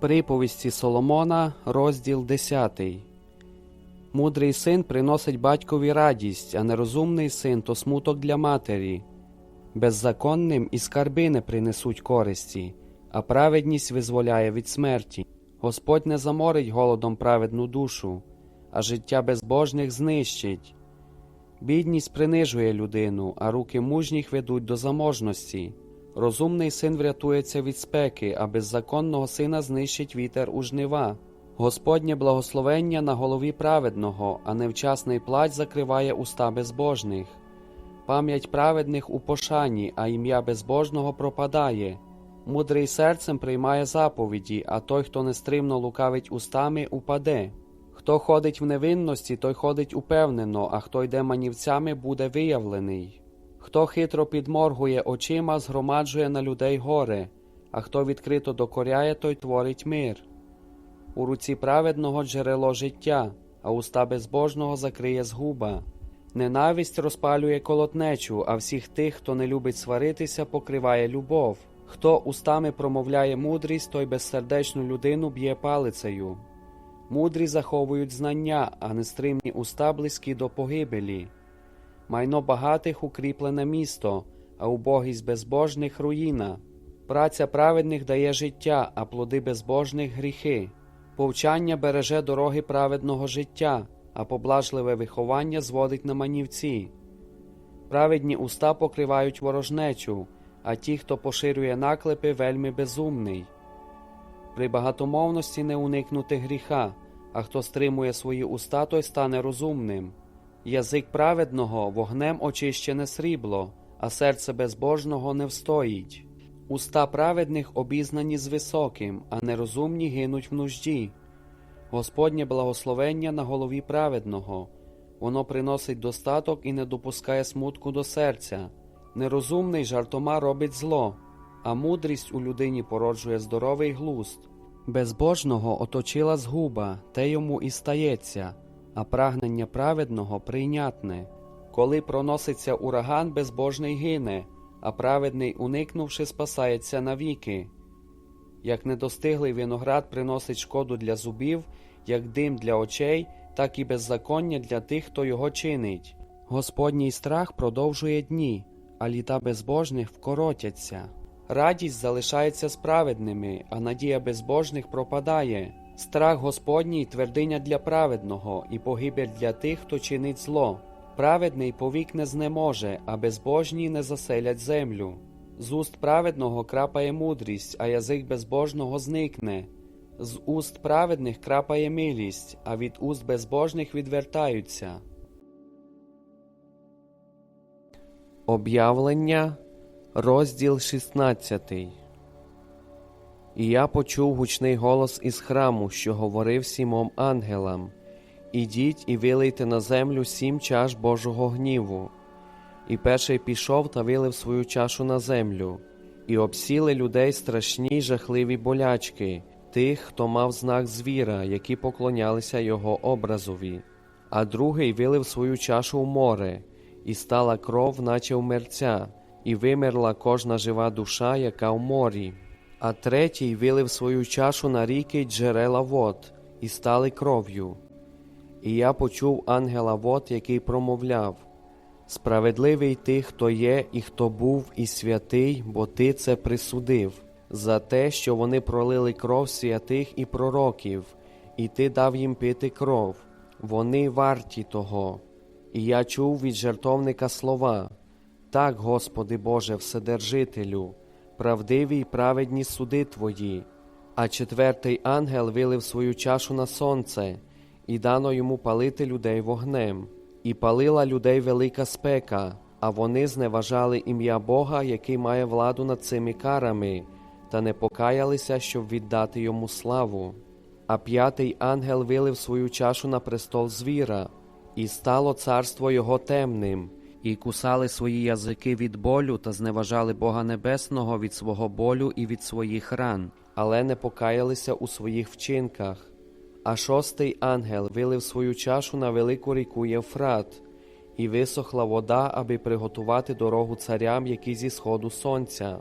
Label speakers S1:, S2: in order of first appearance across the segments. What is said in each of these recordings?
S1: Приповісті Соломона, розділ 10. Мудрий син приносить батькові радість, а нерозумний син то смуток для матері. Беззаконним і скарби не принесуть користі, а праведність визволяє від смерті. Господь не заморить голодом праведну душу, а життя безбожних знищить. Бідність принижує людину, а руки мужніх ведуть до заможності. Розумний син врятується від спеки, а беззаконного сина знищить вітер у жнива. Господнє благословення на голові праведного, а невчасний плач закриває уста безбожних. Пам'ять праведних у пошані, а ім'я безбожного пропадає. Мудрий серцем приймає заповіді, а той, хто нестримно лукавить устами, упаде. Хто ходить в невинності, той ходить упевнено, а хто йде манівцями, буде виявлений. Хто хитро підморгує очима, згромаджує на людей горе, а хто відкрито докоряє, той творить мир. У руці праведного джерело життя, а уста безбожного закриє згуба. Ненависть розпалює колотнечу, а всіх тих, хто не любить сваритися, покриває любов. Хто устами промовляє мудрість, той безсердечну людину б'є палицею. Мудрі заховують знання, а нестримні уста близькі до погибелі. Майно багатих укріплене місто, а убогість безбожних руїна. Праця праведних дає життя, а плоди безбожних гріхи. Повчання береже дороги праведного життя, а поблажливе виховання зводить на манівці. Праведні уста покривають ворожнечу, а ті, хто поширює наклепи, вельми безумний. При багатомовності не уникнути гріха, а хто стримує свої уста, той стане розумним. Язик праведного вогнем очищене срібло, а серце безбожного не встоїть. Уста праведних обізнані з високим, а нерозумні гинуть в нужді. Господнє благословення на голові праведного, воно приносить достаток і не допускає смутку до серця. Нерозумний жартома робить зло, а мудрість у людині породжує здоровий глузд. Безбожного оточила згуба, те йому і стається, а прагнення праведного прийнятне. Коли проноситься ураган, безбожний гине, а праведний, уникнувши, спасається навіки. Як недостиглий виноград приносить шкоду для зубів, як дим для очей, так і беззаконня для тих, хто його чинить. Господній страх продовжує дні, а літа безбожних вкоротяться. Радість залишається справедними, а надія безбожних пропадає. Страх Господній твердиня для праведного і погибель для тих, хто чинить зло. Праведний повік не знеможе, а безбожні не заселять землю. З уст праведного крапає мудрість, а язик безбожного зникне. З уст праведних крапає милість, а від уст безбожних відвертаються. Об'явлення, розділ 16 І я почув гучний голос із храму, що говорив сімом ангелам Ідіть і вилийте на землю сім чаш Божого гніву. І перший пішов та вилив свою чашу на землю, і обсіли людей страшні й жахливі болячки, тих, хто мав знак звіра, які поклонялися його образові. А другий вилив свою чашу в море, і стала кров, наче в мерця, і вимерла кожна жива душа, яка в морі. А третій вилив свою чашу на ріки джерела вод, і стали кров'ю. І я почув ангела вод, який промовляв Справедливий ти, хто є, і хто був, і святий, бо ти це присудив, за те, що вони пролили кров святих і пророків, і ти дав їм пити кров, вони варті того. І я чув від жертовника слова Так, Господи Боже, Вседержителю, правдиві й праведні суди Твої. А четвертий ангел вилив свою чашу на сонце, і дано йому палити людей вогнем. І палила людей велика спека, а вони зневажали ім'я Бога, який має владу над цими карами, та не покаялися, щоб віддати йому славу. А п'ятий ангел вилив свою чашу на престол звіра, і стало царство його темним, і кусали свої язики від болю та зневажали Бога Небесного від свого болю і від своїх ран, але не покаялися у своїх вчинках. А шостий ангел вилив свою чашу на велику ріку Євфрат, і висохла вода, аби приготувати дорогу царям, які зі сходу сонця.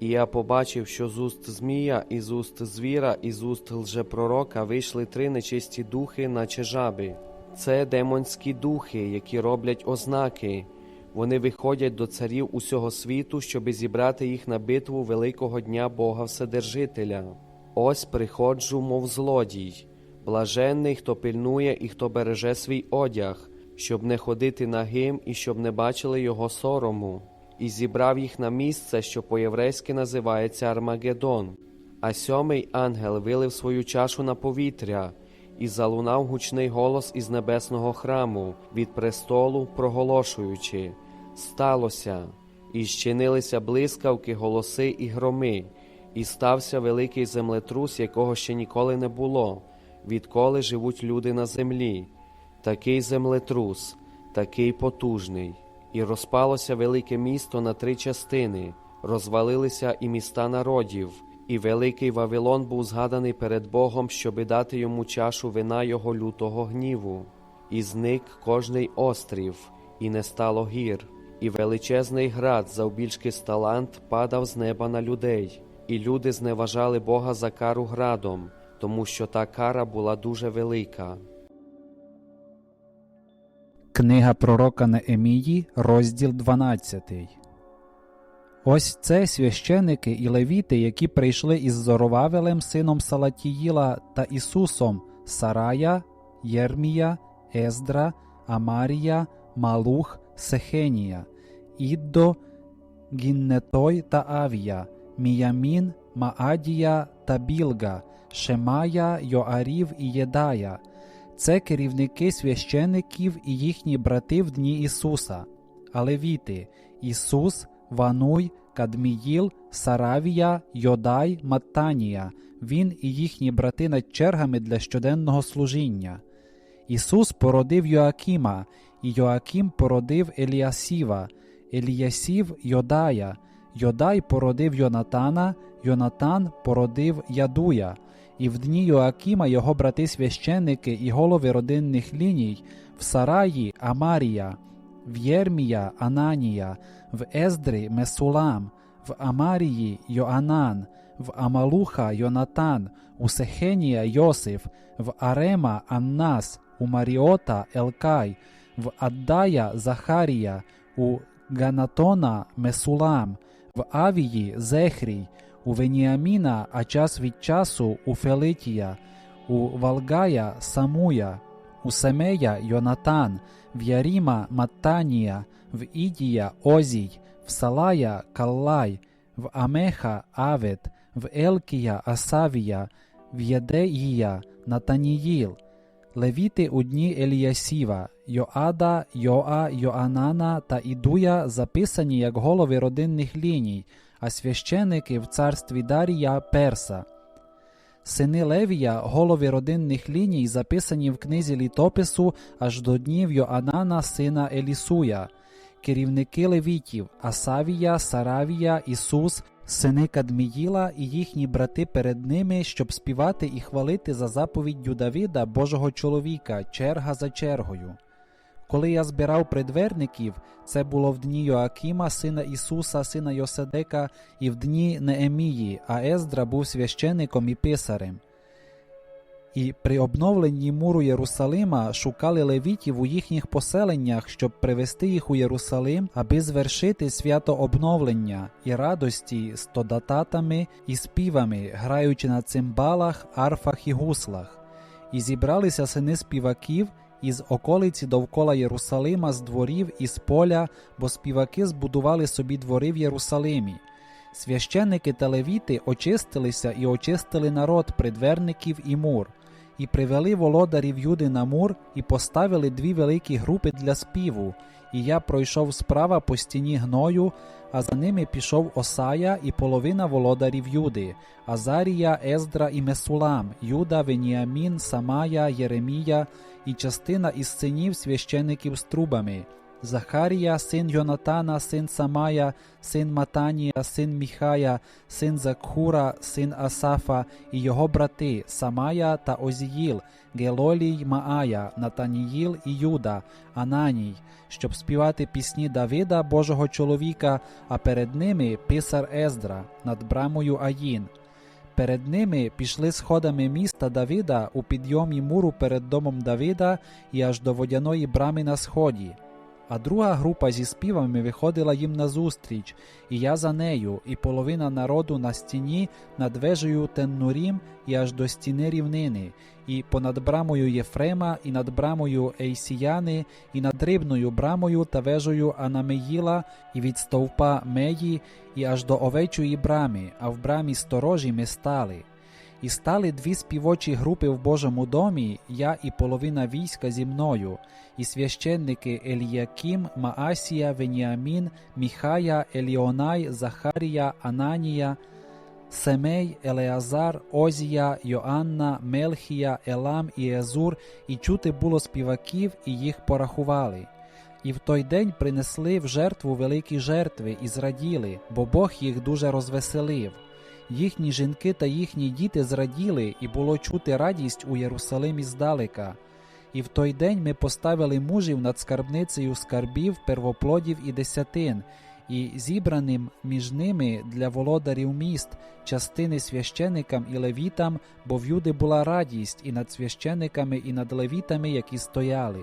S1: І я побачив, що з уст Змія, і з уст звіра, і з уст лжепророка вийшли три нечисті духи, наче жаби. Це демонські духи, які роблять ознаки. Вони виходять до царів усього світу, щоби зібрати їх на битву великого дня Бога Вседержителя. Ось приходжу, мов злодій, блаженний, хто пильнує і хто береже свій одяг, щоб не ходити нагим і щоб не бачили його сорому, і зібрав їх на місце, що по-єврейськи називається Армагеддон. А сьомий ангел вилив свою чашу на повітря, і залунав гучний голос із небесного храму від престолу, проголошуючи: Сталося, і щинилися блискавки, голоси і громи, і стався великий землетрус, якого ще ніколи не було, відколи живуть люди на землі. Такий землетрус, такий потужний, і розпалося велике місто на три частини, розвалилися і міста народів, і великий Вавилон був згаданий перед Богом, щоби дати йому чашу вина його лютого гніву, і зник кожний острів, і не стало гір, і величезний град, завбільшки з талант, падав з неба на людей, і люди зневажали Бога за кару градом, тому що та кара була дуже велика.
S2: Книга пророка Неемії, розділ 12. Ось це священики і левіти, які прийшли із Зоровавелем, сином Салатіїла та Ісусом Сарая, Єрмія, Ездра, Амарія, Малух, Сехенія, Іддо, Гіннетой та Авія, Міямін, Маадія та Білга, Шемая, Йоарів і Єдая. Це керівники священиків і їхні брати в дні Ісуса, а левіти Ісус, Вануй, Кадміїл, Саравія, Йодай, Маттанія, він і їхні брати над чергами для щоденного служіння. Ісус породив Йоакіма, і Йоакім породив Еліасіва, Еліасів Йодая, Йодай породив Йонатана, Йонатан породив Ядуя. І в дні Йоакіма його брати священники і голови родинних ліній в Сараї Амарія, в Єрмія Ананія, в Ездри Месулам, в Амарії Йоанан, в Амалуха Йонатан, у Сехенія Йосиф, в Арема Аннас, у Маріота Елкай, в Аддая Захарія, у Ганатона Месулам, в Авії Зехрій, у Веніаміна, а час від часу у Фелитія, у Валгая Самуя, у Семея Йонатан, в Яріма Маттанія, в Ідія Озій, в Салая Каллай, в Амеха Авет, в Елкія Асавія, в Єдеїя Натаніїл, Левіти у дні Еліясіва, Йоада, Йоа, Йоанана та Ідуя записані як голови родинних ліній, а священики в царстві Дарія Перса. Сини Левія, голови родинних ліній, записані в книзі літопису аж до днів Йоанана, сина Елісуя, керівники левітів Асавія, Саравія, Ісус, сини Кадміїла і їхні брати перед ними, щоб співати і хвалити за заповіддю Давида, Божого чоловіка, черга за чергою. Коли я збирав придверників, це було в дні Йоакіма, сина Ісуса, сина Йоседека, і в дні Неемії, а Ездра був священиком і писарем. І при обновленні муру Єрусалима шукали левітів у їхніх поселеннях, щоб привести їх у Єрусалим, аби звершити свято обновлення і радості з тодататами і співами, граючи на цимбалах, арфах і гуслах. І зібралися сини співаків із околиці довкола Єрусалима з дворів і з поля, бо співаки збудували собі двори в Єрусалимі. Священники та левіти очистилися і очистили народ придверників і мур, і привели володарів Юди на мур, і поставили дві великі групи для співу. І я пройшов справа по стіні гною, а за ними пішов Осая і половина володарів Юди, Азарія, Ездра і Месулам, Юда, Веніамін, Самая, Єремія і частина із синів священиків з трубами, Захарія, син Йонатана, син Самая, син Матанія, син Міхая, син Закхура, син Асафа, і його брати Самая та Озіїл, Гелолій, Маая, Натаніїл і Юда, Ананій, щоб співати пісні Давида, Божого чоловіка, а перед ними писар Ездра над брамою Аїн. Перед ними пішли сходами міста Давида у підйомі муру перед домом Давида і аж до водяної брами на сході. А друга група зі співами виходила їм назустріч, і я за нею, і половина народу на стіні над вежею Теннурім і аж до стіни рівнини, і понад брамою Єфрема, і над брамою Ейсіяни, і над рибною брамою та вежею Анамеїла, і від стовпа Меї, і аж до овечої брами, а в брамі сторожі ми стали. І стали дві співочі групи в Божому домі, я і половина війська зі мною, і священники Еліяким, Маасія, Веніамін, Міхая, Еліонай, Захарія, Ананія, Семей, Елеазар, Озія, Йоанна, Мелхія, Елам і Езур, і чути було співаків, і їх порахували. І в той день принесли в жертву великі жертви і зраділи, бо Бог їх дуже розвеселив. Їхні жінки та їхні діти зраділи, і було чути радість у Єрусалимі здалека. І в той день ми поставили мужів над скарбницею скарбів, первоплодів і десятин, і зібраним між ними для володарів міст частини священикам і левітам, бо в юди була радість і над священиками, і над левітами, які стояли.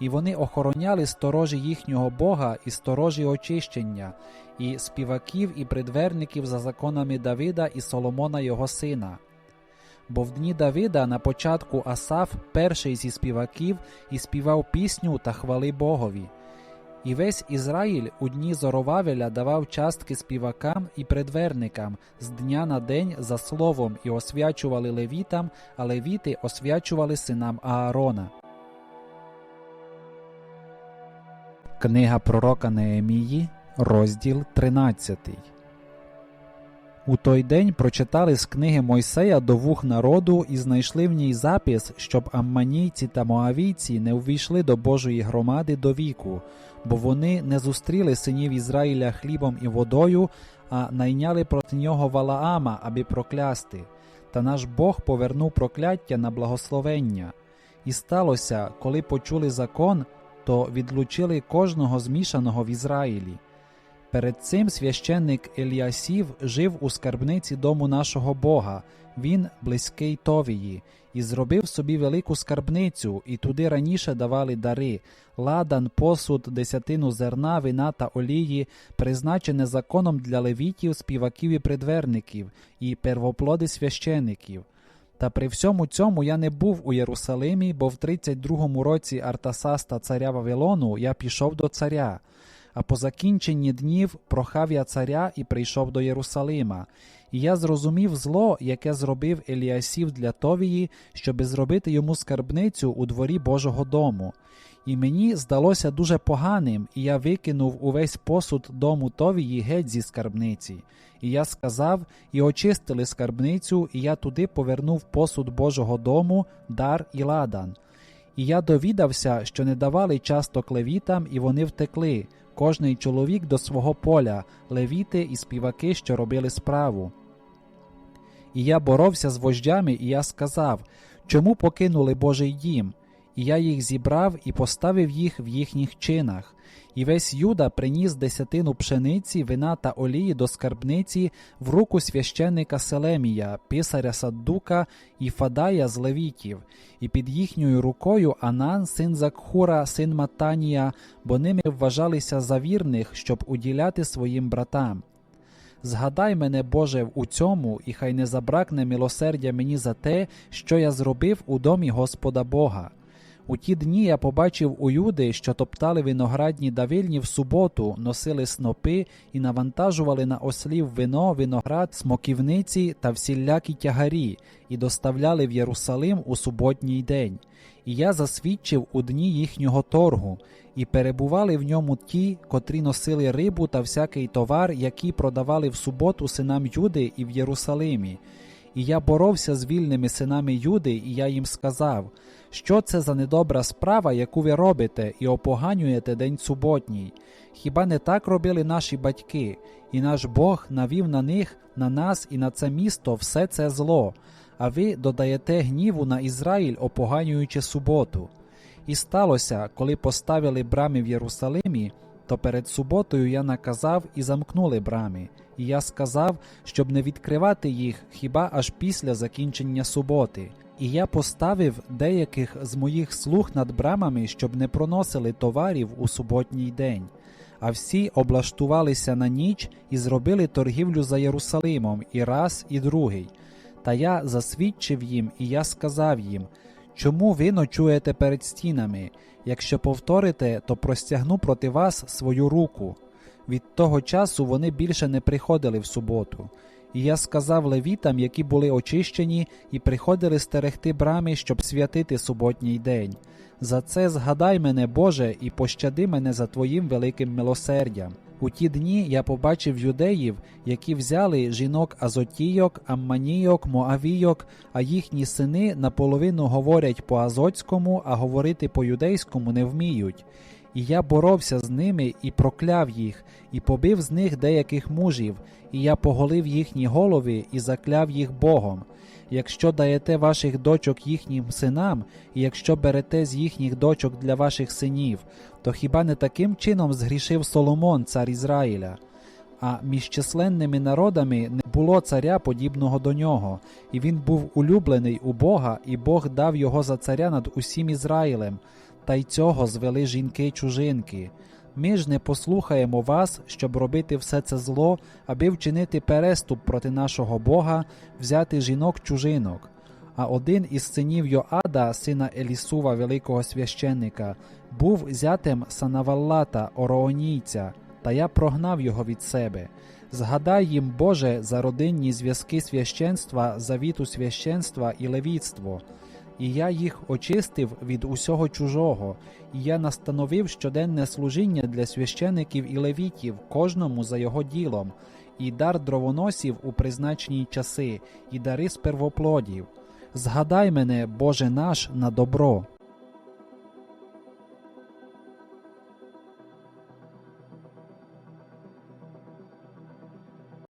S2: І вони охороняли сторожі їхнього Бога і сторожі очищення, і співаків і придверників за законами Давида і Соломона його сина. Бо в дні Давида на початку Асаф, перший зі співаків, і співав пісню та хвали Богові. І весь Ізраїль у дні Зоровавеля давав частки співакам і предверникам з дня на день за словом і освячували левітам, а левіти освячували синам Аарона. Книга пророка Неемії, розділ 13. У той день прочитали з книги Мойсея до вух народу і знайшли в ній запис, щоб амманійці та моавійці не увійшли до Божої громади до віку, бо вони не зустріли синів Ізраїля хлібом і водою, а найняли проти нього Валаама, аби проклясти. Та наш Бог повернув прокляття на благословення. І сталося, коли почули закон, то відлучили кожного змішаного в Ізраїлі. Перед цим священник Еліасів жив у скарбниці дому нашого Бога, він близький Товії, і зробив собі велику скарбницю, і туди раніше давали дари, ладан, посуд, десятину зерна, вина та олії, призначене законом для левітів, співаків і придверників, і первоплоди священиків. Та при всьому цьому я не був у Єрусалимі, бо в 32-му році Артасаста царя Вавилону я пішов до царя. А по закінченні днів прохав я царя і прийшов до Єрусалима. І я зрозумів зло, яке зробив Еліасів для Товії, щоби зробити йому скарбницю у дворі Божого дому. І мені здалося дуже поганим, і я викинув увесь посуд дому Товії геть зі скарбниці. І я сказав, і очистили скарбницю, і я туди повернув посуд Божого дому, дар і ладан. І я довідався, що не давали часто левітам, і вони втекли, кожний чоловік до свого поля, левіти і співаки, що робили справу. І я боровся з вождями, і я сказав, чому покинули Божий дім? І я їх зібрав і поставив їх в їхніх чинах. І весь Юда приніс десятину пшениці, вина та олії до скарбниці в руку священника Селемія, писаря Саддука і Фадая з левітів, і під їхньою рукою Анан, син Закхура, син Матанія, бо ними вважалися за вірних, щоб уділяти своїм братам. Згадай мене, Боже, у цьому, і хай не забракне милосердя мені за те, що я зробив у домі Господа Бога. У ті дні я побачив у юди, що топтали виноградні давильні в суботу, носили снопи і навантажували на ослів вино, виноград, смоківниці та всілякі тягарі, і доставляли в Єрусалим у суботній день. І я засвідчив у дні їхнього торгу, і перебували в ньому ті, котрі носили рибу та всякий товар, які продавали в суботу синам Юди і в Єрусалимі. І я боровся з вільними синами Юди, і я їм сказав: Що це за недобра справа, яку ви робите і опоганюєте день суботній? Хіба не так робили наші батьки, і наш Бог навів на них, на нас і на це місто все це зло, а ви додаєте гніву на Ізраїль, опоганюючи суботу. І сталося, коли поставили брами в Єрусалимі, то перед суботою я наказав і замкнули брами, і я сказав, щоб не відкривати їх хіба аж після закінчення суботи. І я поставив деяких з моїх слуг над брамами, щоб не проносили товарів у суботній день. А всі облаштувалися на ніч і зробили торгівлю за Єрусалимом і раз, і другий. Та я засвідчив їм, і я сказав їм: Чому ви ночуєте перед стінами? Якщо повторите, то простягну проти вас свою руку. Від того часу вони більше не приходили в суботу. І я сказав левітам, які були очищені, і приходили стерегти брами, щоб святити суботній день. За це згадай мене, Боже, і пощади мене за Твоїм великим милосердям. У ті дні я побачив юдеїв, які взяли жінок азотійок, амманійок, моавійок, а їхні сини наполовину говорять по азотському, а говорити по юдейському не вміють. І я боровся з ними і прокляв їх, і побив з них деяких мужів, і я поголив їхні голови і закляв їх Богом. Якщо даєте ваших дочок їхнім синам, і якщо берете з їхніх дочок для ваших синів, то хіба не таким чином згрішив Соломон, цар Ізраїля? А між численними народами не було царя подібного до нього, і він був улюблений у Бога, і Бог дав його за царя над усім Ізраїлем, та й цього звели жінки чужинки. Ми ж не послухаємо вас, щоб робити все це зло, аби вчинити переступ проти нашого Бога, взяти жінок чужинок. А один із синів Йоада, сина Елісува, великого священника, був зятем Санаваллата, ороонійця, та я прогнав його від себе. Згадай їм, Боже, за родинні зв'язки священства, завіту священства і левіцтво. І я їх очистив від усього чужого, і я настановив щоденне служіння для священиків і левітів, кожному за його ділом, і дар дровоносів у призначені часи, і дари з первоплодів. Згадай мене, Боже наш, на добро.